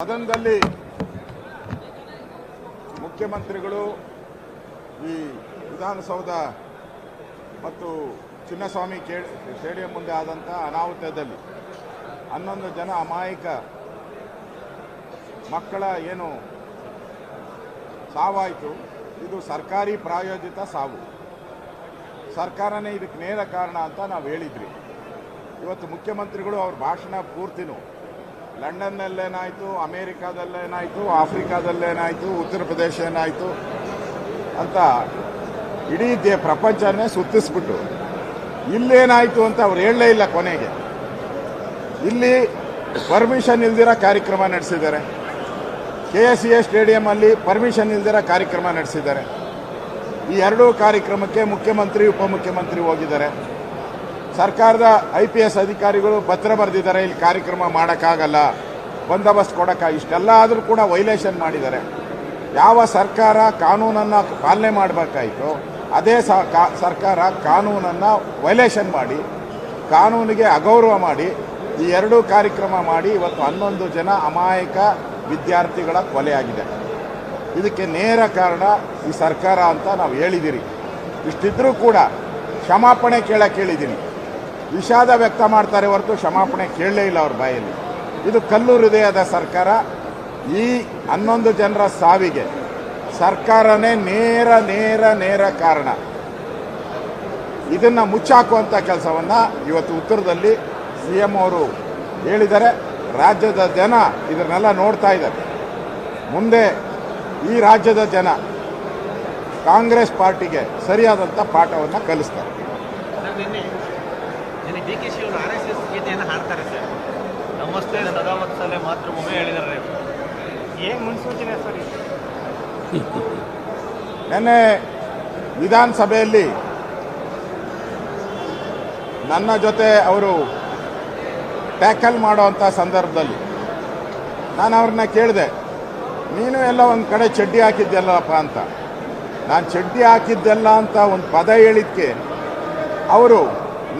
ಸದನದಲ್ಲಿ ಮುಖ್ಯಮಂತ್ರಿಗಳು ಈ ವಿಧಾನಸೌಧ ಮತ್ತು ಚಿನ್ನಸ್ವಾಮಿ ಸ್ಟೇಡಿಯಂ ಮುಂದೆ ಆದಂಥ ಅನಾಹುತದಲ್ಲಿ ಹನ್ನೊಂದು ಜನ ಅಮಾಯಕ ಮಕ್ಕಳ ಏನು ಸಾವಾಯಿತು, ಇದು ಸರ್ಕಾರಿ ಪ್ರಾಯೋಜಿತ ಸಾವು. ಸರ್ಕಾರನೇ ಇದಕ್ಕೆ ನೇರ ಕಾರಣ ಅಂತ ನಾವು ಹೇಳಿದ್ವಿ ಇವತ್ತು ಮುಖ್ಯಮಂತ್ರಿಗಳು ಅವ್ರ ಭಾಷಣ ಪೂರ್ತಿನೂ ಲಂಡನ್ನಲ್ಲೇನಾಯಿತು, ಅಮೇರಿಕಾದಲ್ಲೇನಾಯಿತು, ಆಫ್ರಿಕಾದಲ್ಲೇನಾಯಿತು, ಉತ್ತರ ಪ್ರದೇಶ ಏನಾಯಿತು ಅಂತ ಇಡೀ ದೇ ಪ್ರಪಂಚನೇ ಸುತ್ತಿಸ್ಬಿಟ್ಟು ಇಲ್ಲೇನಾಯಿತು ಅಂತ ಅವ್ರು ಹೇಳಲೇ ಇಲ್ಲ ಕೊನೆಗೆ. ಇಲ್ಲಿ ಪರ್ಮಿಷನ್ ಇಲ್ದಿರ ಕಾರ್ಯಕ್ರಮ ನಡೆಸಿದ್ದಾರೆ. ಕೆ ಎಸ್ ಸಿ ಎ ಸ್ಟೇಡಿಯಮಲ್ಲಿ ಪರ್ಮಿಷನ್ ಇಲ್ದಿರ ಕಾರ್ಯಕ್ರಮ ನಡೆಸಿದ್ದಾರೆ. ಈ ಎರಡೂ ಕಾರ್ಯಕ್ರಮಕ್ಕೆ ಮುಖ್ಯಮಂತ್ರಿ, ಉಪಮುಖ್ಯಮಂತ್ರಿ ಹೋಗಿದ್ದಾರೆ. ಸರ್ಕಾರದ ಐ ಪಿ ಎಸ್ ಅಧಿಕಾರಿಗಳು ಪತ್ರ ಬರೆದಿದ್ದಾರೆ, ಇಲ್ಲಿ ಕಾರ್ಯಕ್ರಮ ಮಾಡೋಕ್ಕಾಗಲ್ಲ, ಬಂದೋಬಸ್ತ್ ಕೊಡೋಕ್ಕ ಇಷ್ಟೆಲ್ಲ ಆದರೂ ಕೂಡ ವೈಲೇಷನ್ ಮಾಡಿದ್ದಾರೆ. ಯಾವ ಸರ್ಕಾರ ಕಾನೂನನ್ನು ಪಾಲನೆ ಮಾಡಬೇಕಾಯಿತು, ಅದೇ ಸರ್ಕಾರ ಕಾನೂನನ್ನು ವೈಲೇಷನ್ ಮಾಡಿ, ಕಾನೂನಿಗೆ ಅಗೌರವ ಮಾಡಿ, ಈ ಎರಡೂ ಕಾರ್ಯಕ್ರಮ ಮಾಡಿ, ಇವತ್ತು ಹನ್ನೊಂದು ಜನ ಅಮಾಯಕ ವಿದ್ಯಾರ್ಥಿಗಳ ಕೊಲೆಯಾಗಿದೆ. ಇದಕ್ಕೆ ನೇರ ಕಾರಣ ಈ ಸರ್ಕಾರ ಅಂತ ನಾವು ಹೇಳಿದ್ದೀರಿ. ಇಷ್ಟಿದ್ರೂ ಕೂಡ ಕ್ಷಮಾಪಣೆ ಕೇಳಕ್ಕೆ ಹೇಳಿದ್ದೀನಿ. ವಿಷಾದ ವ್ಯಕ್ತ ಮಾಡ್ತಾರೆ ಹೊರತು ಕ್ಷಮಾಪಣೆ ಕೇಳಲೇ ಇಲ್ಲ ಅವ್ರ ಬಾಯಲ್ಲಿ. ಇದು ಕಲ್ಲು ಹೃದಯದ ಸರ್ಕಾರ. ಈ ಹನ್ನೊಂದು ಜನರ ಸಾವಿಗೆ ಸರ್ಕಾರನೇ ನೇರ ನೇರ ನೇರ ಕಾರಣ. ಇದನ್ನು ಮುಚ್ಚಾಕುವಂಥ ಕೆಲಸವನ್ನು ಇವತ್ತು ಉತ್ತರದಲ್ಲಿ ಸಿ ಎಂ ಅವರು ಹೇಳಿದ್ದಾರೆ. ರಾಜ್ಯದ ಜನ ಇದನ್ನೆಲ್ಲ ನೋಡ್ತಾ ಇದ್ದಾರೆ. ಮುಂದೆ ಈ ರಾಜ್ಯದ ಜನ ಕಾಂಗ್ರೆಸ್ ಪಾರ್ಟಿಗೆ ಸರಿಯಾದಂಥ ಪಾಠವನ್ನು ಕಲಿಸ್ತಾರೆ. ನಿನ್ನೆ ಡಿ ಕೆ ಶಿ ಅವರು ಆರ್ ಎಸ್ ಎಸ್ ಗೀತೆಯನ್ನು ಹಾಡ್ತಾರೆ ಸರ್. ನಮಸ್ತೆ ಸದಾವತ್ಸಲೆ ಮಾತೃಭೂಮಿ ಹೇಳಿದ್ದಾರೆ ಏನು ಮುನ್ಸೂಚನೆ ಸರ್ ನೆನ್ನೆ ವಿಧಾನಸಭೆಯಲ್ಲಿ ನನ್ನ ಜೊತೆ ಅವರು ಟ್ಯಾಕಲ್ ಮಾಡೋವಂಥ ಸಂದರ್ಭದಲ್ಲಿ ನಾನು ಅವ್ರನ್ನ ಕೇಳಿದೆ, ನೀನು ಎಲ್ಲ ಒಂದು ಕಡೆ ಚಡ್ಡಿ ಹಾಕಿದ್ದೆಲ್ಲಪ್ಪ ಅಂತ. ನಾನು ಚಡ್ಡಿ ಹಾಕಿದ್ದೆಲ್ಲ ಅಂತ ಒಂದು ಪದ ಹೇಳಿದ್ದಕ್ಕೆ ಅವರು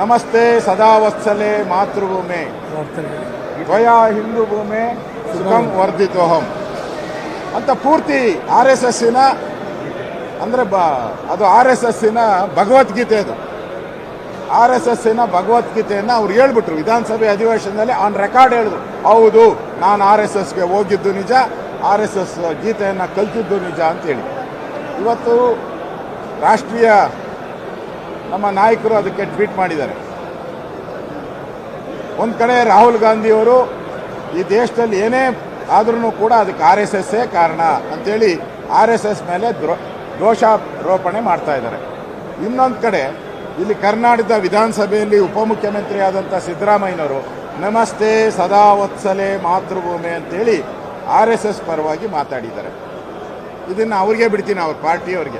ನಮಸ್ತೆ ಸದಾ ವತ್ಸಲೆ ಮಾತೃಭೂಮಿ. ತ್ವಯಾ ಹಿಂದೂ ಭೂಮಿ ಸುಖಂ ವರ್ಧಿತೋಹಂ. ಅಂತ ಪೂರ್ತಿ ಆರ್ ಎಸ್ ಎಸ್ಸಿನ ಅಂದರೆ ಬ ಅದು ಆರ್ ಎಸ್ ಎಸ್ಸಿನ ಭಗವದ್ಗೀತೆ ಅದು. ಆರ್ ಎಸ್ ಎಸ್ಸಿನ ಭಗವದ್ಗೀತೆಯನ್ನು ಅವ್ರು ಹೇಳ್ಬಿಟ್ರು ವಿಧಾನಸಭೆ ಅಧಿವೇಶನದಲ್ಲಿ ಆನ್ ರೆಕಾರ್ಡ್ ಹೇಳಿದ್ರು. ಹೌದು ನಾನು ಆರ್ ಎಸ್ ಎಸ್ಗೆ ಹೋಗಿದ್ದು ನಿಜ ಆರ್ ಎಸ್ ಎಸ್ ಗೀತೆಯನ್ನು ಕಲ್ತಿದ್ದು ನಿಜ ಅಂತೇಳಿ ಇವತ್ತು ರಾಷ್ಟ್ರೀಯ ನಮ್ಮ ನಾಯಕರು ಅದಕ್ಕೆ ಟ್ವೀಟ್ ಮಾಡಿದ್ದಾರೆ. ಒಂದು ಕಡೆ ರಾಹುಲ್ ಗಾಂಧಿಯವರು ಈ ದೇಶದಲ್ಲಿ ಏನೇ ಆದ್ರೂ ಕೂಡ ಅದಕ್ಕೆ ಆರ್ ಎಸ್ ಎಸ್ಸೇ ಕಾರಣ ಅಂತೇಳಿ ಆರ್ ಎಸ್ ಎಸ್ ಮೇಲೆ ದ್ರೋ- ದೋಷಾರೋಪಣೆ ಮಾಡ್ತಾ ಇದ್ದಾರೆ. ಇನ್ನೊಂದು ಕಡೆ ಇಲ್ಲಿ ಕರ್ನಾಟಕದ ವಿಧಾನಸಭೆಯಲ್ಲಿ ಉಪಮುಖ್ಯಮಂತ್ರಿ ಆದಂಥ ಸಿದ್ದರಾಮಯ್ಯನವರು, ನಮಸ್ತೆ, ಸದಾ ವತ್ಸಲೆ ಮಾತೃಭೂಮಿ ಅಂತೇಳಿ ಆರ್ ಎಸ್ ಎಸ್ ಪರವಾಗಿ ಮಾತಾಡಿದ್ದಾರೆ. ಇದನ್ನು ಅವ್ರಿಗೆ ಬಿಡ್ತೀನಿ, ಅವ್ರ ಪಾರ್ಟಿಯವ್ರಿಗೆ.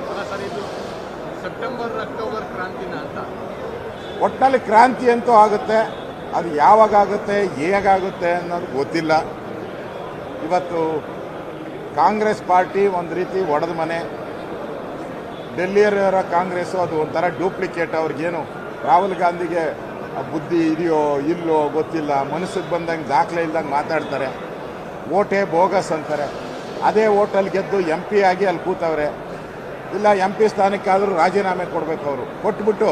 ಸೆಪ್ಟೆಂಬರ್, ಅಕ್ಟೋಬರ್ ಒಟ್ಟಿನಲ್ಲಿ ಕ್ರಾಂತಿ ಅಂತೂ ಆಗುತ್ತೆ, ಅದು ಯಾವಾಗ ಆಗುತ್ತೆ ಹೇಗಾಗುತ್ತೆ ಅನ್ನೋದು ಗೊತ್ತಿಲ್ಲ. ಇವತ್ತು ಕಾಂಗ್ರೆಸ್ ಪಾರ್ಟಿ ಒಂದು ರೀತಿ ಒಡೆದ ಮನೆ. ಡೆಲ್ಲಿಯರ ಕಾಂಗ್ರೆಸ್ ಅದು ಒಂಥರ ಡೂಪ್ಲಿಕೇಟ್, ಅವ್ರಿಗೇನು ರಾಹುಲ್ ಗಾಂಧಿಗೆ ಬುದ್ಧಿ ಇದೆಯೋ ಇಲ್ಲೋ ಗೊತ್ತಿಲ್ಲ. ಮನಸ್ಸಿಗೆ ಬಂದಂಗೆ ದಾಖಲೆ ಇಲ್ದಂಗೆ ಮಾತಾಡ್ತಾರೆ. ಓಟೇ ಬೋಗಸ್ ಅಂತಾರೆ. ಅದೇ ಓಟಲ್ಲಿ ಗೆದ್ದು ಎಂ ಆಗಿ ಅಲ್ಲಿ ಕೂತವ್ರೆ. ಇಲ್ಲ ಎಂ ಪಿ ಸ್ಥಾನಕ್ಕಾದರೂ ರಾಜೀನಾಮೆ ಕೊಡಬೇಕು ಅವರು. ಕೊಟ್ಬಿಟ್ಟು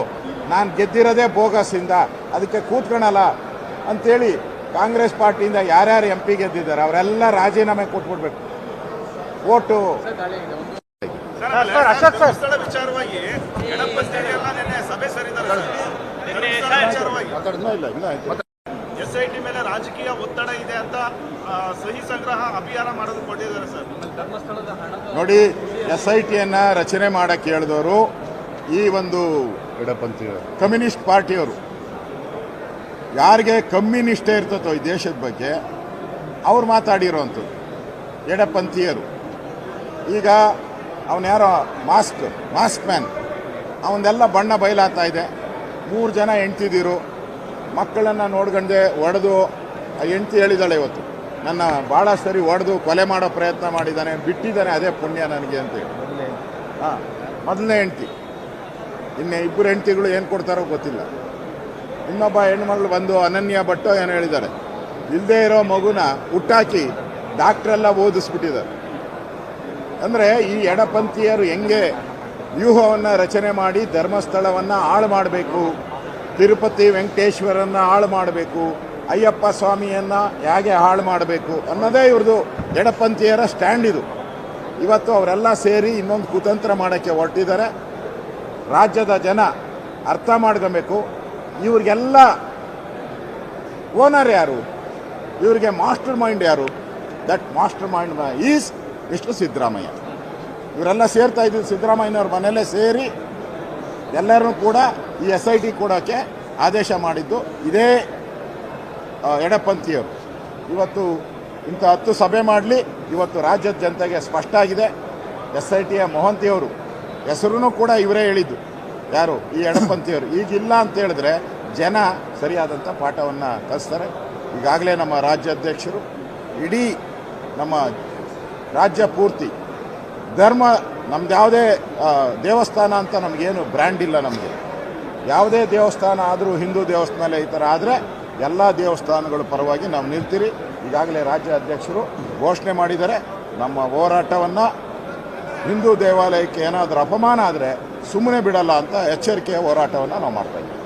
ನಾನು ಗೆದ್ದಿರೋದೇ ಬೋಗಸಿಂದ ಅದಕ್ಕೆ ಕೂತ್ಕೊಳಲ್ಲ ಅಂಥೇಳಿ ಕಾಂಗ್ರೆಸ್ ಪಾರ್ಟಿಯಿಂದ ಯಾರ್ಯಾರು ಎಂ ಪಿ ಗೆದ್ದಿದ್ದಾರೆ ಅವರೆಲ್ಲ ರಾಜೀನಾಮೆ ಕೊಟ್ಬಿಡ್ಬೇಕು. ಓಟು. Sir Ashok sir. ವಿಚಾರವಾಗಿ ಎಡಪಂಥೀಯ ಎಲ್ಲ ನಿನ್ನೆ ಸಭೆ ಸೇರಿದ್ದಾರೆ ನಿನ್ನೆ ಧರ್ಮಸ್ಥಳ ವಿಚಾರವಾಗಿ. ಇನ್ನೂ ಇಲ್ಲ? ಎಸ್ ಐ ಟಿ ಮೇಲೆ ರಾಜಕೀಯ ಒತ್ತಡ ಇದೆ ಅಂತ ಸಹಿ ಸಂಗ್ರಹ ಅಭಿಯಾನ ಮಾಡೋದು ಕೊಟ್ಟಿದ್ದಾರೆ ಸರ್. ನೋಡಿ ಎಸ್ ಐ ಟಿಯನ್ನು ರಚನೆ ಮಾಡಕ್ಕೆ ಹೇಳಿದವರು ಈ ಒಂದು ಕಮ್ಯುನಿಸ್ಟ್ ಪಾರ್ಟಿಯವರು. ಯಾರಿಗೆ ಕಮ್ಮಿ ನಿಷ್ಠೆ ಇರ್ತದೋ ಈ ದೇಶದ ಬಗ್ಗೆ ಅವ್ರು ಮಾತಾಡಿರೋವಂಥದ್ದು ಎಡಪಂಥೀಯರು. ಈಗ ಅವನ್ಯಾರೋ ಮಾಸ್ಕ್ ಮಾಸ್ಕ್ ಮ್ಯಾನ್ ಅವನ್ನೆಲ್ಲ ಬಣ್ಣ ಬಯಲಾಗ್ತಾ ಇದೆ. ಮೂರು ಜನ ಹೆಂಡ್ತಿದ್ದೀರು ಮಕ್ಕಳನ್ನು ನೋಡ್ಕೊಂಡೆ ಒಡೆದು ಹೆಂಡತಿ ಹೆಂಡ್ತಿ ಹೇಳಿದಾಳೆ ಇವತ್ತು ನನ್ನ ಭಾಳ ಸರಿ ಹೊಡೆದು ಕೊಲೆ ಮಾಡೋ ಪ್ರಯತ್ನ ಮಾಡಿದ್ದಾನೆ ಬಿಟ್ಟಿದ್ದಾನೆ ಅದೇ ಪುಣ್ಯ ನನಗೆ ಅಂತೇಳಿ ಹಾಂ ಮೊದಲನೇ ಹೆಂಡ್ತಿ. ಇನ್ನು ಇಬ್ಬರು ಹೆಂಡ್ತಿಗಳು ಏನು ಕೊಡ್ತಾರೋ ಗೊತ್ತಿಲ್ಲ. ಇನ್ನೊಬ್ಬ ಹೆಣ್ಮಗಳು ಬಂದು ಅನನ್ಯ ಭಟ್ಟು ಏನು ಹೇಳಿದ್ದಾರೆ ಇಲ್ಲದೇ ಇರೋ ಮಗುನ ಹುಟ್ಟಾಕಿ ಡಾಕ್ಟ್ರೆಲ್ಲ ಓದಿಸ್ಬಿಟ್ಟಿದ್ದಾರೆ. ಅಂದರೆ ಈ ಎಡಪಂಥೀಯರು ಹೆಂಗೆ ವ್ಯೂಹವನ್ನು ರಚನೆ ಮಾಡಿ ಧರ್ಮಸ್ಥಳವನ್ನು ಹಾಳು ಮಾಡಬೇಕು ತಿರುಪತಿ ವೆಂಕಟೇಶ್ವರನ್ನ ಹಾಳು ಮಾಡಬೇಕು, ಅಯ್ಯಪ್ಪ ಸ್ವಾಮಿಯನ್ನು ಹೇಗೆ ಹಾಳು ಮಾಡಬೇಕು ಅನ್ನೋದೇ ಇವ್ರದ್ದು ಎಡಪಂಥೀಯರ ಸ್ಟ್ಯಾಂಡ್ ಇದು. ಇವತ್ತು ಅವರೆಲ್ಲ ಸೇರಿ ಇನ್ನೊಂದು ಕುತಂತ್ರ ಮಾಡೋಕ್ಕೆ ಹೊರಟಿದ್ದಾರೆ. ರಾಜ್ಯದ ಜನ ಅರ್ಥ ಮಾಡ್ಕೊಬೇಕು. ಇವ್ರಿಗೆಲ್ಲ ಓನರ್ ಯಾರು? ಇವರಿಗೆ ಮಾಸ್ಟರ್ ಮೈಂಡ್ ಯಾರು? That master mind is mister Siddaramaiah. ಇವರೆಲ್ಲ ಸೇರ್ತಾ ಇದ್ದೀವಿ ಸಿದ್ದರಾಮಯ್ಯನವ್ರ ಮನೆಯಲ್ಲೇ ಸೇರಿ ಎಲ್ಲರನ್ನೂ ಕೂಡ ಈ ಎಸ್ ಐ ಟಿ ಕೊಡೋಕ್ಕೆ ಆದೇಶ ಮಾಡಿದ್ದು. ಇದೇ ಎಡಪಂಥಿಯವರು ಇವತ್ತು ಇಂಥ ಹತ್ತು ಸಭೆ ಮಾಡಲಿ, ಇವತ್ತು ರಾಜ್ಯದ ಜನತೆಗೆ ಸ್ಪಷ್ಟ ಆಗಿದೆ ಎಸ್ ಐ ಟಿಯ ಮೊಹಂತಿಯವರು ಹೆಸರು ಕೂಡ ಇವರೇ ಹೇಳಿದ್ದು. ಯಾರು? ಈ ಎಡಪಂಥಿಯವರು ಈಗಿಲ್ಲ ಅಂತ ಹೇಳಿದ್ರೆ ಜನ ಸರಿಯಾದಂಥ ಪಾಠವನ್ನು ಕಲಿಸ್ತಾರೆ. ಈಗಾಗಲೇ ನಮ್ಮ ರಾಜ್ಯಾಧ್ಯಕ್ಷರು ಇಡೀ ನಮ್ಮ ರಾಜ್ಯ ಪೂರ್ತಿ ಧರ್ಮ ನಮ್ದು ಯಾವುದೇ ದೇವಸ್ಥಾನ ಅಂತ ನಮಗೇನು ಬ್ರ್ಯಾಂಡ್ ಇಲ್ಲ ನಮಗೆ. ಯಾವುದೇ ದೇವಸ್ಥಾನ ಆದರೂ ಹಿಂದೂ ದೇವಸ್ಥಾನ ಈ ಥರ ಆದರೆ ಎಲ್ಲ ದೇವಸ್ಥಾನಗಳ ಪರವಾಗಿ ನಾವು ನಿಲ್ತೀರಿ. ಈಗಾಗಲೇ ರಾಜ್ಯ ಅಧ್ಯಕ್ಷರು ಘೋಷಣೆ ಮಾಡಿದ್ದಾರೆ, ನಮ್ಮ ಹೋರಾಟವನ್ನು ಹಿಂದೂ ದೇವಾಲಯಕ್ಕೆ ಏನಾದರೂ ಅಪಮಾನ ಆದರೆ ಸುಮ್ಮನೆ ಬಿಡಲ್ಲ ಅಂತ ಎಚ್ಚರಿಕೆಯ ಹೋರಾಟವನ್ನು ನಾವು ಮಾಡ್ತಾ ಇದ್ದೀವಿ.